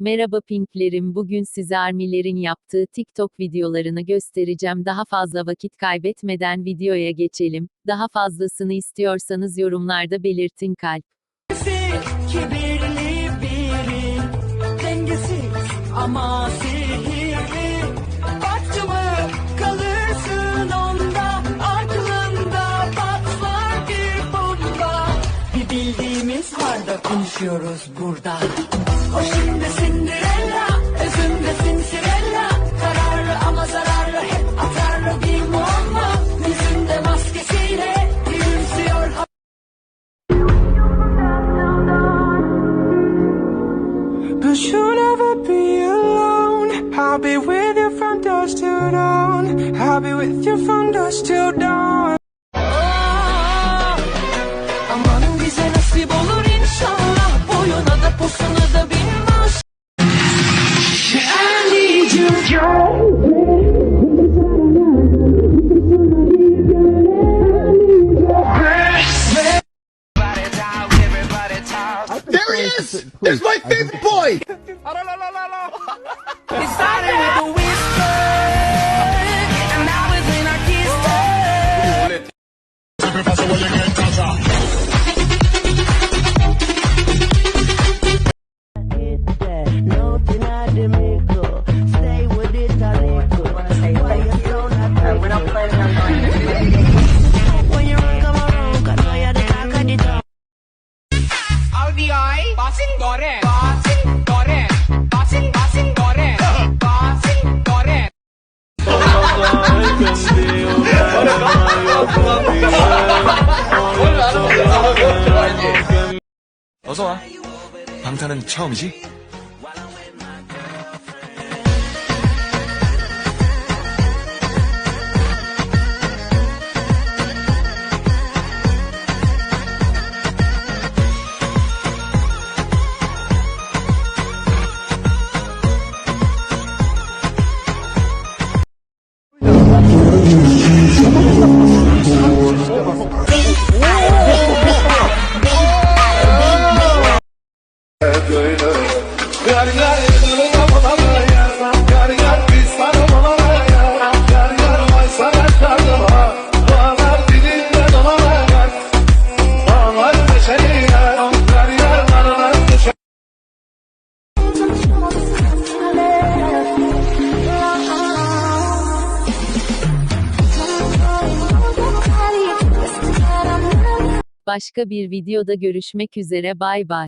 Merhaba Pinklerim bugün size Armilerin yaptığı TikTok videolarını göstereceğim. Daha fazla vakit kaybetmeden videoya geçelim. Daha fazlasını istiyorsanız yorumlarda belirtin kalp. Kibirli biri Dengesiz ama sihirli da konuşuyoruz burada O şimdi Cinderella Özünde Cinderella Kararlı ama zararlı Hep atarlı bir muamma Yüzünde maskesiyle Gülümsüyor But you'll never be alone. I'll be with you from dusk till dawn. I'll be with you from dusk till dawn. Aman bize nasip olur There he is! There's my favorite boy! It started with a whisper And now it's in our kiss No 빠진 거래 빠진 거래 빠진 빠진 거래 빠진 거래 어서와 방탄은 처음이지? Başka bir videoda görüşmek üzere bay bay.